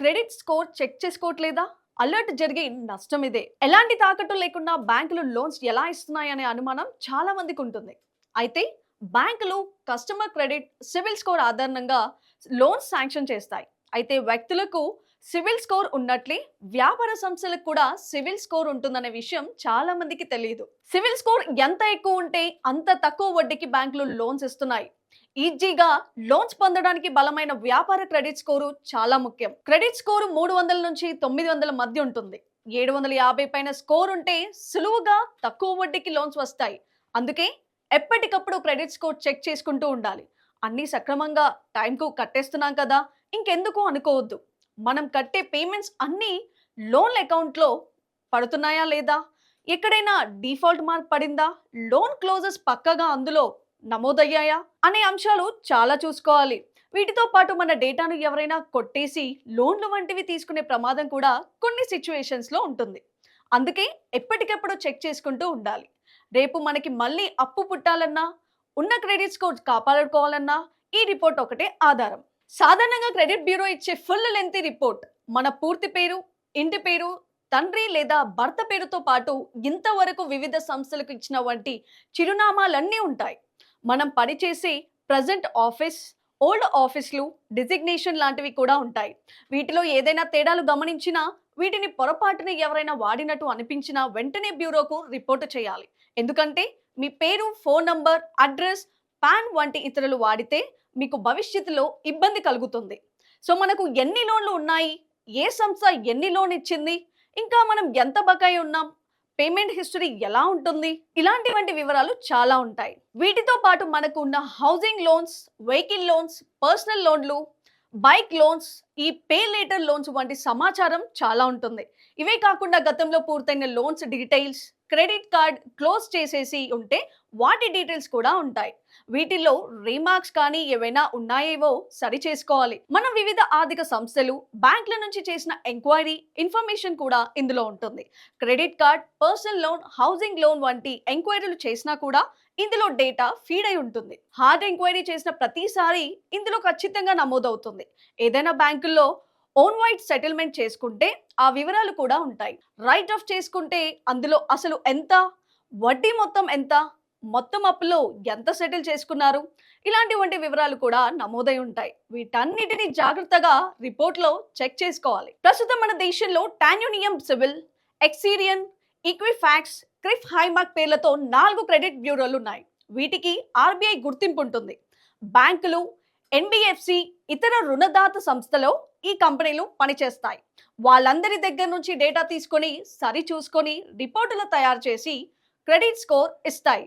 Credit score check చేసుకోవట్లేదా? Alert జరిగే నష్టం ఇదే. ఎలాంటి తాకట్టు లేకుండా బ్యాంకులు లోన్స్ ఎలా ఇస్తున్నాయనే అనుమానం చాలా మందికి ఉంటుంది. అయితే బ్యాంకులు కస్టమర్ క్రెడిట్ సివిల్ స్కోర్ ఆధారంగా లోన్స్ శాంక్షన్ చేస్తాయి. అయితే వ్యక్తులకు సివిల్ స్కోర్ ఉన్నట్లే వ్యాపార సంస్థలకు కూడా సివిల్ స్కోర్ ఉంటుందనే విషయం చాలా మందికి తెలియదు సివిల్ స్కోర్ ఎంత ఎక్కువ ఉంటే అంత తక్కువ వడ్డీకి బ్యాంకులు లోన్స్ ఇస్తున్నాయి. ఈజీగా లోన్స్ పొందడానికి బలమైన వ్యాపార క్రెడిట్ స్కోరు చాలా ముఖ్యం. క్రెడిట్ స్కోరు మూడు వందల నుంచి తొమ్మిది వందల మధ్య ఉంటుంది. ఏడు వందల యాభై పైన స్కోర్ ఉంటే సులువుగా తక్కువ వడ్డీకి లోన్స్ వస్తాయి. అందుకే ఎప్పటికప్పుడు క్రెడిట్ స్కోర్ చెక్ చేసుకుంటూ ఉండాలి. అన్నీ సక్రమంగా టైంకు కట్టేస్తున్నాం కదా ఇంకెందుకు అనుకోవద్దు. మనం కట్టే పేమెంట్స్ అన్నీ లోన్ అకౌంట్లో పడుతున్నాయా లేదా? ఎక్కడైనా డిఫాల్ట్ మార్క్ పడిందా? లోన్ క్లోజెస్ పక్కగా అందులో నమోదయ్యాయా? అనే అంశాలు చాలా చూసుకోవాలి. వీటితో పాటు మన డేటాను ఎవరైనా కొట్టేసి లోన్లు వంటివి తీసుకునే ప్రమాదం కూడా కొన్ని సిచ్యువేషన్స్లో ఉంటుంది. అందుకే ఎప్పటికప్పుడు చెక్ చేసుకుంటూ ఉండాలి. రేపు మనకి మళ్ళీ అప్పు పుట్టాలన్నా ఉన్న క్రెడిట్ స్కోర్ కాపాడుకోవాలన్నా ఈ రిపోర్ట్ ఒకటే ఆధారం. సాధారణంగా క్రెడిట్ బ్యూరో ఇచ్చే ఫుల్ లెంత్ రిపోర్ట్. మన పూర్తి పేరు ఇంటి పేరు తండ్రి లేదా భర్త పేరుతో పాటు ఇంతవరకు వివిధ సంస్థలకు ఇచ్చిన వంటి చిరునామాలన్నీ ఉంటాయి. మనం పనిచేసే ప్రజెంట్ ఆఫీస్ ఓల్డ్ ఆఫీస్లు డిజిగ్నేషన్ లాంటివి కూడా ఉంటాయి. వీటిలో ఏదైనా తేడాలు గమనించినా వీటిని పొరపాటున ఎవరైనా వాడినట్టు అనిపించినా వెంటనే బ్యూరోకు రిపోర్టు చేయాలి. ఎందుకంటే మీ పేరు ఫోన్ నంబర్ అడ్రస్ పాన్ వంటి ఇతరులు వాడితే మీకు భవిష్యత్తులో ఇబ్బంది కలుగుతుంది. సో మనకు ఎన్ని లోన్లు ఉన్నాయి? ఏ సంస్థ ఎన్ని లోన్ ఇచ్చింది? ఇంకా మనం ఎంత బకాయి ఉన్నాం? పేమెంట్ హిస్టరీ ఎలా ఉంటుంది? ఇలాంటి వంటి వివరాలు చాలా ఉంటాయి. వీటితో పాటు మనకు ఉన్న housing loans vehicle loans personal లోన్లు బైక్ లోన్స్ ఈ పే లేటర్ లోన్స్ వంటి సమాచారం చాలా ఉంటుంది. ఇవే కాకుండా గతంలో పూర్తయిన loans details credit card close చేసేసి ఉంటే వాటి డీటెయిల్స్ కూడా ఉంటాయి. వీటిల్లో రీమార్క్స్ కానీ ఏవైనా ఉన్నాయేవో సరి చేసుకోవాలి. మనం వివిధ ఆర్థిక సంస్థలు బ్యాంకుల నుంచి చేసిన ఎంక్వైరీ ఇన్ఫర్మేషన్ కూడా ఇందులో ఉంటుంది. Credit card personal loan housing loan వంటి ఎంక్వైరీలు చేసినా కూడా ఇందులో డేటా ఫీడ్ అయి ఉంటుంది. హార్డ్ ఎంక్వైరీ చేసిన ప్రతిసారి ఇందులో ఖచ్చితంగా నమోదవుతుంది. ఏదైనా బ్యాంకుల్లో ఓన్ వైట్ సెటిల్మెంట్ చేసుకుంటే ఆ వివరాలు కూడా ఉంటాయి. రైట్ ఆఫ్ చేసుకుంటే అందులో అసలు ఎంత వడ్డీ మొత్తం ఎంత మొత్తం అప్పులో ఎంత సెటిల్ చేసుకున్నారు? ఇలాంటివంటి వివరాలు కూడా నమోదై ఉంటాయి. వీటన్నిటిని జాగ్రత్తగా రిపోర్ట్లో చెక్ చేసుకోవాలి. ప్రస్తుతం మన దేశంలో టాన్యూనియం సివిల్ ఎక్సీరియన్ ఈక్విఫాక్స్ క్రిఫ్ హైమార్క్ పేర్లతో నాలుగు క్రెడిట్ బ్యూరోలు ఉన్నాయి. వీటికి ఆర్బీఐ గుర్తింపు ఉంటుంది. బ్యాంకులు ఎన్బిఎఫ్సి ఇతర రుణదాత సంస్థలో ఈ కంపెనీలు పనిచేస్తాయి. వాళ్ళందరి దగ్గర నుంచి డేటా తీసుకొని సరి చూసుకొని రిపోర్టులు తయారు చేసి క్రెడిట్ స్కోర్ ఇస్తాయి.